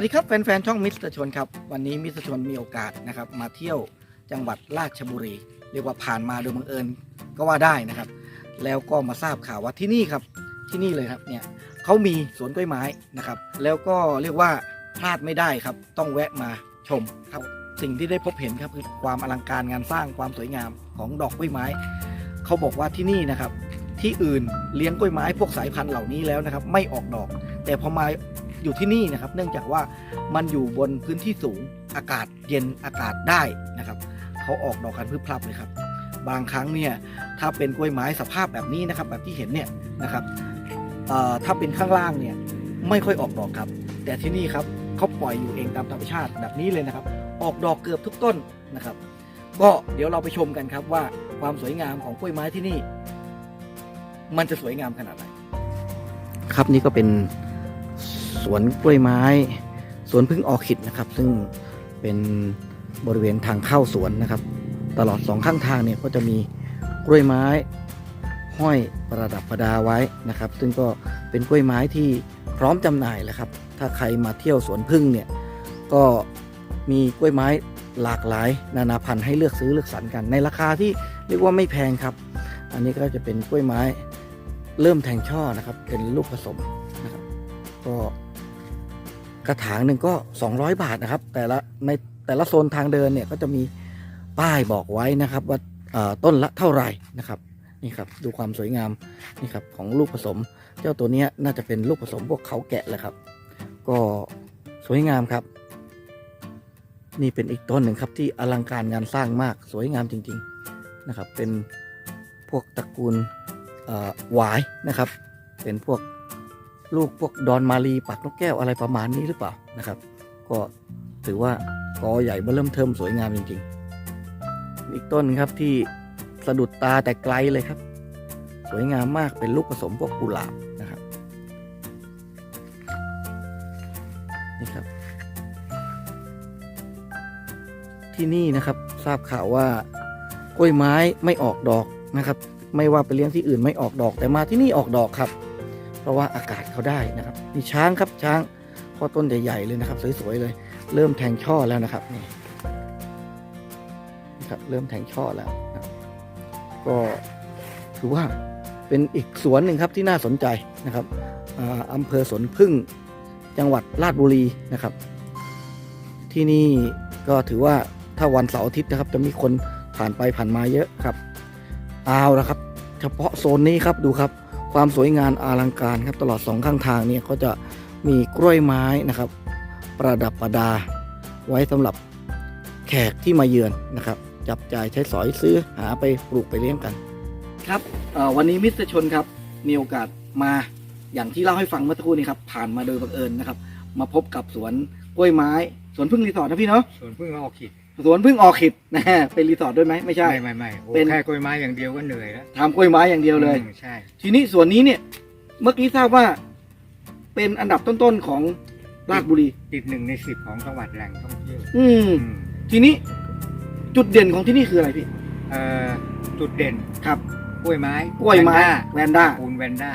วัสดีครับแฟนๆ ช่องมิสเตอร์ชนครับ วันนี้มิสเตอร์ชนมีโอกาสนะครับ มาเที่ยวจังหวัดราชบุรี เรียกว่าผ่านมาโดยบังเอิญก็ว่าได้นะครับ แล้วก็มาทราบข่าวว่าที่นี่ครับที่นี่เลยครับเนี่ยเขามีสวนกล้วยไม้นะครับ แล้วก็เรียกว่าพลาดไม่ได้ครับ ต้องแวะมาชมครับ สิ่งที่ได้พบเห็นครับคือความอลังการงานสร้างความสวยงามของดอกกล้วยไม้เขาบอกว่าที่นี่นะครับ ที่อื่นเลี้ยงกล้วยไม้พวกสายพันธุ์เหล่านี้แล้วนะครับ ไม่ออกดอก แต่พอมา อยู่ที่นี่นะครับ เนื่องจากว่ามันอยู่บนพื้นที่สูงอากาศเย็นอากาศได้นะครับเขาออกดอกกันพรึบพรับเลยครับ บางครั้งเนี่ยถ้าเป็นกล้วยไม้สภาพแบบนี้นะครับ แบบที่เห็นเนี่ยนะครับถ้าเป็นข้างล่างเนี่ยไม่ค่อยออกดอกครับ แต่ที่นี่ครับเขาปล่อยอยู่เองตามธรรมชาติแบบนี้เลยนะครับ ออกดอกเกือบทุกต้นนะครับ ก็เดี๋ยวเราไปชมกันครับว่าความสวยงามของกล้วยไม้ที่นี่ มันจะสวยงามขนาดไหนครับนี่ก็เป็น สวนกล้วยไม้ สวนพึ่งออร์คิดนะครับ ซึ่งเป็นบริเวณทางเข้าสวนนะครับ ตลอดสองข้างทางเนี่ยก็จะมีกล้วยไม้ ห้อยประดับประดาไว้นะครับ ซึ่งก็เป็นกล้วยไม้ที่พร้อมจำหน่ายแหละครับ ถ้าใครมาเที่ยวสวนพึ่งเนี่ยก็มีกล้วยไม้หลากหลายนานาพันธุ์ให้เลือกซื้อเลือกสรรกัน ในราคาที่เรียกว่าไม่แพงครับ อันนี้ก็จะเป็นกล้วยไม้เริ่มแทงช่อนะครับ เป็นลูกผสมนะครับ ก็ กระถางหนึ่งก็ 200 บาทนะครับ แต่ละในแต่ละโซนทางเดินเนี่ยก็จะมีป้ายบอกไว้นะครับ ว่าต้นละเท่าไหร่นะครับนี่ครับดูความสวยงามนี่ครับของลูกผสม เจ้าตัวนี้น่าจะเป็นลูกผสมพวกเขาแกะแหละครับ ก็สวยงามครับ นี่เป็นอีกต้นหนึ่งครับที่อลังการงานสร้างมากสวยงามจริง ๆนะครับ เป็นพวกตระกูลหวายนะครับ เป็นพวก ลูกพวกดอนมาลีปักนกแก้วอะไรประมาณนี้หรือเปล่านะครับ ก็ถือว่ากอใหญ่เบื้อเริ่มเทิมสวยงามจริงๆ อีกต้นครับที่สะดุดตาแต่ไกลเลยครับ สวยงามมากเป็นลูกผสมพวกกุหลาบนะครับนี่ครับ ที่นี่นะครับทราบข่าวว่ากล้วยไม้ไม่ออกดอกนะครับ ไม่ว่าไปเลี้ยงที่อื่นไม่ออกดอกแต่มาที่นี่ออกดอกครับ เพราะว่าอากาศเขาได้นะครับนี่ช้างครับช้างข้อต้นใหญ่ๆเลยนะครับ สวยๆเลย เริ่มแทงช่อแล้วนะครับนี่นะครับเริ่มแทงช่อแล้วก็ถือว่าเป็นอีกสวนหนึ่งครับที่น่าสนใจนะครับอ่าอำเภอสวนพึ่งจังหวัดราชบุรีนะครับ ที่นี่ก็ถือว่าถ้าวันเสาร์อาทิตย์นะครับ จะมีคนผ่านไปผ่านมาเยอะครับ เอาละครับ เฉพาะโซนนี้ครับดูครับ ความสวยงามอลังการครับตลอดสองข้างทางเนี่ยเขาจะมีกล้วยไม้นะครับ ประดับประดาไว้สำหรับแขกที่มาเยือนนะครับ จับจ่ายใช้สอยซื้อหาไปปลูกไปเลี้ยงกัน ครับเอ่อวันนี้มิสเตอร์ชนครับมีโอกาสมาอย่างที่เล่าให้ฟังเมื่อสักครู่นี้ครับผ่านมาโดยบังเอิญนะครับ มาพบกับสวนกล้วยไม้สวนพึ่งรีสอร์ทนะพี่เนาะส่วนพึ่งออกขิด สวนพึ่งออคิดนะฮะเป็นรีสอร์ทด้วยไหมไม่ใช่ ไม่ไม่ไม่โอ้เป็น แค่กล้วยไม้อย่างเดียวก็เหนื่อยแล้วทำกล้วยไม้อย่างเดียวเลย อืมใช่ทีนี้สวนนี้เนี่ย เมื่อกี้ทราบว่า เป็นอันดับต้นๆของราชบุรี ติดหนึ่งในสิบของจังหวัดแหล่งท่องเที่ยวอืม อืมทีนี้จุดเด่นของที่นี่คืออะไรพี่ เอ่อจุดเด่นครับ กล้วยไม้กล้วยไม้แวนด้าแวนด้าปูนแวนด้า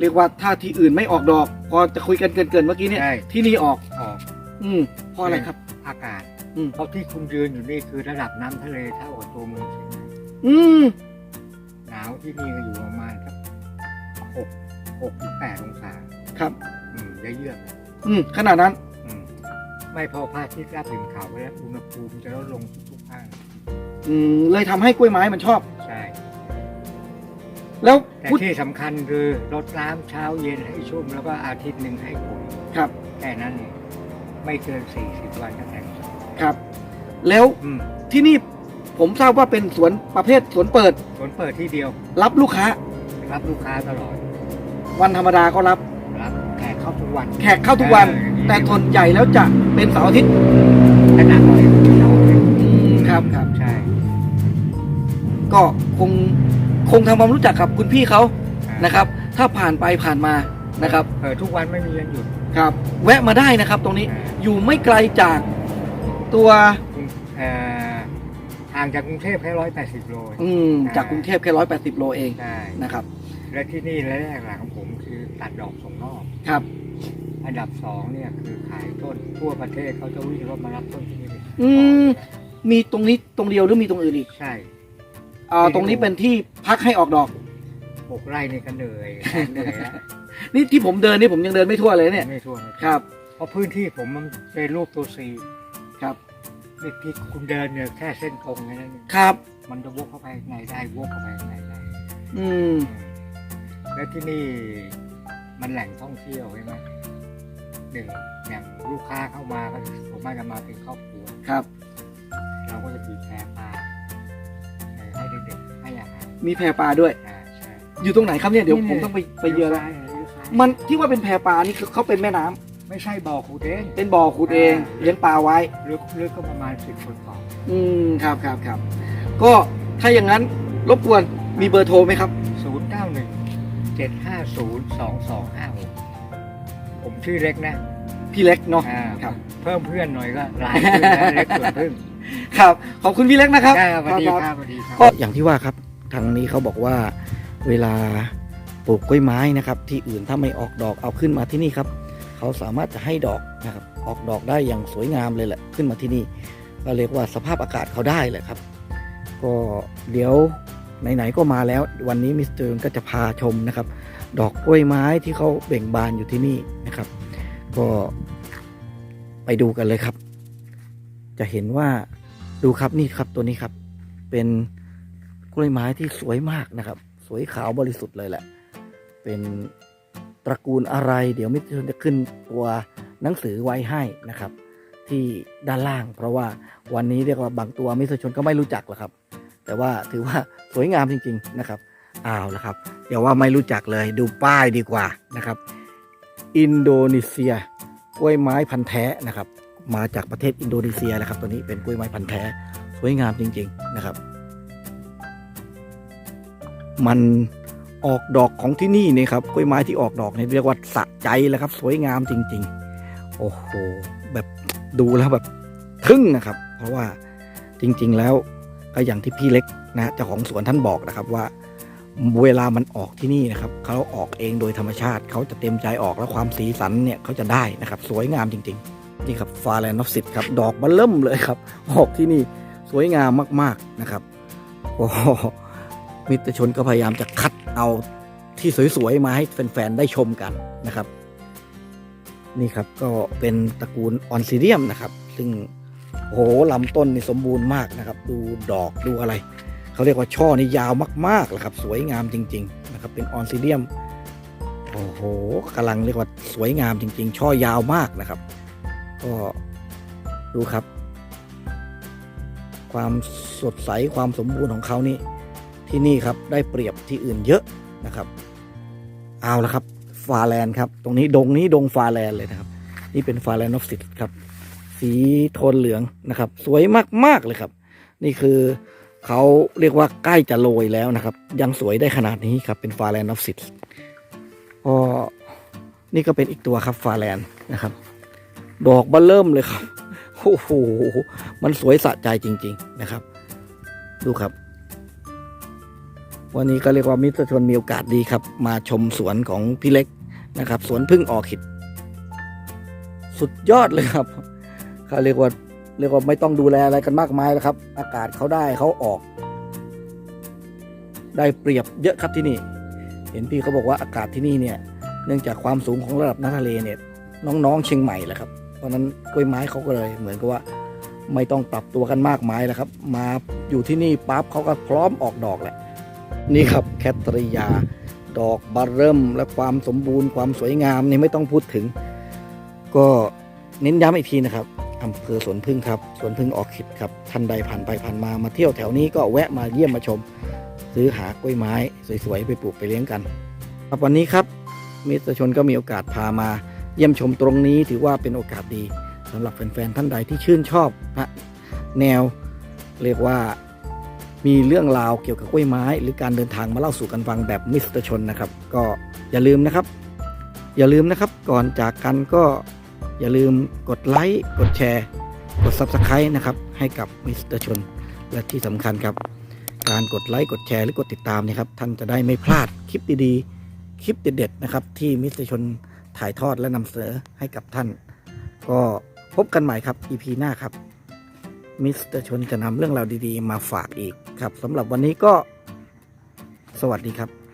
เรียกว่าถ้าที่อื่นไม่ออกดอก พอจะคุยกันเกินๆเมื่อกี้เนี่ย ใช่ ที่นี่ออก ออกอืมเพราะอะไรครับ อากาศ อืม เพราะที่คุณยืนอยู่นี่คือระดับน้ำทะเลเท่ากับตัวเมืองเชียงใหม่อืม หนาวที่นี่ก็อยู่ประมาณครับหกหกถึงแปดองศาครับ อืมเยือกอืม ขนาดนั้น ๆอืม ไม่พอพระอาทิตย์รับถึงเขาแล้วอุณหภูมิจะลดลงทุกๆภาคอืม เลยทำให้กล้วยไม้มันชอบ ใช่ แล้วแต่พูดที่สำคัญคือรดน้ำเช้าเย็นให้ชุ่มแล้วก็อาทิตย์หนึ่งให้ผลครับ แค่นั้นเองไม่เกิน40วันก็แตก ครับ แล้วอืมที่นี่ผมทราบว่าเป็นสวนประเภทสวนเปิด สวนเปิดที่เดียว รับลูกค้า รับลูกค้าตลอด วันธรรมดาก็รับ รับแขกเข้าทุกวันแขกเข้าทุกวันเออแต่ส่วนใหญ่แล้วจะเป็นเสาร์อาทิตย์ขนาดหน่อยเช้าเลยอืมครับครับ ใช่ ก็คงคงทำความรู้จักกับคุณพี่เขานะครับ ถ้าผ่านไปผ่านมานะครับเปิดทุกวันไม่มีวันหยุดครับ แวะมาได้นะครับตรงนี้อ่าอยู่ไม่ไกลจาก ตัวคุณเอ่อห่างจากกรุงเทพแค่ร้อยแปดสิบโลอืมจากกรุงเทพแค่ร้อยแปดสิบโลเองใช่นะครับ และที่นี่และแรกหลังของผมคือตัดดอกส่งนอกครับออันดับสองเนี่ยคือขายต้นทั่วประเทศเขาจะวิ่งรถมารับต้นที่นี่เลยอืมมีตรงนี้ตรงเดียวหรือมีตรงอื่นอีกใช่อ่าตรงนี้เป็นที่พักให้ออกดอกหกไร่นี่ก็เหนื่อยแสนเหนื่อยแล้วนี่ที่ผมเดินนี่ผมยังเดินไม่ทั่วเลยเนี่ยไม่ทั่วไม่ทั่วครับเพราะพื้นที่ผมมันเป็นรูปตัวซี ครับนี่ที่คุณเดินเนี่ยแค่เส้นตรงแค่นั้นเองครับ มันจะวกเข้าไปในได้วกเข้าไปในได้อืมแล้วที่นี่มันแหล่งท่องเที่ยวใช่ไหมหนึ่งอย่างลูกค้าเข้ามาก็ผมมาจะมาเป็นครอบครัวครับ เราก็จะมีแพรปลาให้เด็กๆให้อาหารมีแพปลาด้วยอ่าใช่อยู่ตรงไหนครับเนี่ยเดี๋ยวผมต้องไปไปเยือนแล้วลี้ซ้าลี้ซ้ายมันที่ว่าเป็นแพปลานี่คือเขาเป็นแม่น้ำ ไม่ใช่บ่อขูดเองเป็นบ่อขุดเองอ่าเลี้ยงปลาไว้ลึกลึกก็ประมาณสิบคนต่ออืมครับครับครับก็ถ้าอย่างนั้นรบกวนมีเบอร์โทรไหมครับศูนย์เก้าหนึ่งเจ็ดห้าศูนย์สองสองห้าหกผมชื่อเล็กนะพี่เล็กเนาะอ่าครับ เพิ่มเพื่อนหน่อยก็หลายขึ้นนะเล็กส่วนพึ่งครับ ขอบคุณพี่เล็กนะครับ ได้ครับสวัสดีครับครับสวัสดีครับ ก็อย่างที่ว่าครับทางนี้เขาบอกว่าเวลาปลูกกล้วยไม้นะครับ ที่อื่นถ้าไม่ออกดอกเอาขึ้นมาที่นี่ครับ เขาสามารถจะให้ดอกนะครับออกดอกได้อย่างสวยงามเลยแหละขึ้นมาที่นี่ก็เรียกว่าสภาพอากาศเขาได้แหละครับ ก็เดี๋ยวไหนๆก็มาแล้ว วันนี้มิสเตอร์ก็จะพาชมนะครับ ดอกกล้วยไม้ที่เขาเบ่งบานอยู่ที่นี่นะครับ ก็ไปดูกันเลยครับ จะเห็นว่าดูครับนี่ครับตัวนี้ครับ เป็นกล้วยไม้ที่สวยมากนะครับ สวยขาวบริสุทธิ์เลยแหละ เป็น ตระกูลอะไร เดี๋ยวมิตรชนจะขึ้นตัวหนังสือไว้ให้นะครับ ที่ด้านล่าง เพราะว่าวันนี้เรียกว่าบางตัวมิตรชนก็ไม่รู้จักหรอกครับ แต่ว่าถือว่าสวยงามจริง ๆนะครับอ้าวแล้วครับอย่าว่าไม่รู้จักเลยดูป้ายดีกว่านะครับ อินโดนีเซียกล้วยไม้พันธุ์แท้นะครับ มาจากประเทศอินโดนีเซียนะครับ ตัวนี้เป็นกล้วยไม้พันธุ์แท้สวยงามจริง ๆ นะครับ มัน ออกดอกของที่นี่นี่ครับกล้วยไม้ที่ออกดอกเนี่ยเรียกว่าสะใจแล้วครับ สวยงามจริง ๆ โอ้โหแบบดูแล้วแบบทึ่งนะครับ เพราะว่าจริง ๆ แล้วก็อย่างที่พี่เล็กนะเจ้าของสวนท่านบอกนะครับว่า เวลามันออกที่นี่นะครับเขาออกเองโดยธรรมชาติเขาจะเต็มใจออกแล้วความสีสันเนี่ยเขาจะได้นะครับ สวยงามจริง ๆ นี่ครับฟาแลนอฟสิตครับดอกมันเริ่มเลยครับ ออกที่นี่สวยงามมากๆนะครับโอ้โห มิตรชนก็พยายามจะคัดเอาที่สวยๆ มาให้แฟนๆ ได้ชมกันนะครับ นี่ครับก็เป็นตระกูลออนซิเดียมนะครับ ซึ่งโอ้โหลำต้นนี่สมบูรณ์มากนะครับ ดูดอกดูอะไร เขาเรียกว่าช่อนี่ยาวมากๆเลยครับ สวยงามจริง ๆ นะครับ เป็นออนซิเดียมโอ้โหกำลังเรียกว่าสวยงามจริง ๆ ช่อยาวมากนะครับ ก็ดูครับ ความสดใสความสมบูรณ์ของเขานี่ ที่นี่ครับได้เปรียบที่อื่นเยอะนะครับ เอาละครับฟาแลนด์ครับ ตรงนี้ดงนี้ดงฟาแลนด์เลยนะครับ นี่เป็นฟาแลนด์ออฟสิตครับ สีโทนเหลืองนะครับ สวยมากๆเลยครับ นี่คือเขาเรียกว่าใกล้จะโรยแล้วนะครับ ยังสวยได้ขนาดนี้ครับเป็นฟาแลนด์ออฟสิตก็นี่ก็เป็นอีกตัวครับฟาแลนด์นะครับ ดอกเบอเริ่มเลยครับโอ้โหมันสวยสะใจจริง ๆนะครับ ดูครับ วันนี้ก็เรียกว่ามิตรชนมีโอกาสดีครับ มาชมสวนของพี่เล็กนะครับ สวนพึ่งออคิด สุดยอดเลยครับเขาเรียกว่าเรียกว่าไม่ต้องดูแลอะไรกันมากมายแล้วครับ อากาศเขาได้เขาออก ได้เปรียบเยอะครับที่นี่ เห็นพี่เขาบอกว่าอากาศที่นี่เนี่ยเนื่องจากความสูงของระดับน้ำทะเลเนี่ยน้องๆเชียงใหม่แหละครับ เพราะฉะนั้นกล้วยไม้เขาก็เลย เหมือนกับว่าไม่ต้องปรับตัวกันมากมายแล้วครับ มาอยู่ที่นี่ปั๊บเขาก็พร้อมออกดอกแหละ นี่ครับแคทริยา ดอกบารเริ่มและความสมบูรณ์ความสวยงามนี่ไม่ต้องพูดถึง ก็เน้นย้ำอีกทีนะครับอำเภอสวนพึ่งครับสวนพึ่งออกขิดครับท่านใดผ่านไปผ่านมามาเที่ยวแถวนี้ก็แวะมาเยี่ยมมาชม ซื้อหากล้วยไม้สวยๆไปปลูกไปเลี้ยงกันครับวันนี้ครับมิตรชนก็มีโอกาสพามาเยี่ยมชมตรงนี้ถือว่าเป็นโอกาสดีสำหรับแฟนๆท่านใดที่ชื่นชอบนะแนวเรียกว่า มีเรื่องราวเกี่ยวกับกล้วยไม้ หรือการเดินทางมาเล่าสู่กันฟังแบบมิสเตอร์ชนนะครับ ก็อย่าลืมนะครับ อย่าลืมนะครับก่อนจากกันก็อย่าลืมกดไลค์กดแชร์ กด Subscribe นะครับให้กับมิสเตอร์ชนและที่สำคัญครับ การกดไลค์กดแชร์หรือกดติดตามนะครับ ท่านจะได้ไม่พลาดคลิปดีๆ คลิปเด็ดๆนะครับ ที่มิสเตอร์ชนถ่ายทอดและนำเสนอให้กับท่าน ก็พบกันใหม่ครับ EP หน้าครับ มิสเตอร์ชนจะนำเรื่องราวดีๆ มาฝากอีกครับสำหรับวันนี้ก็สวัสดีครับ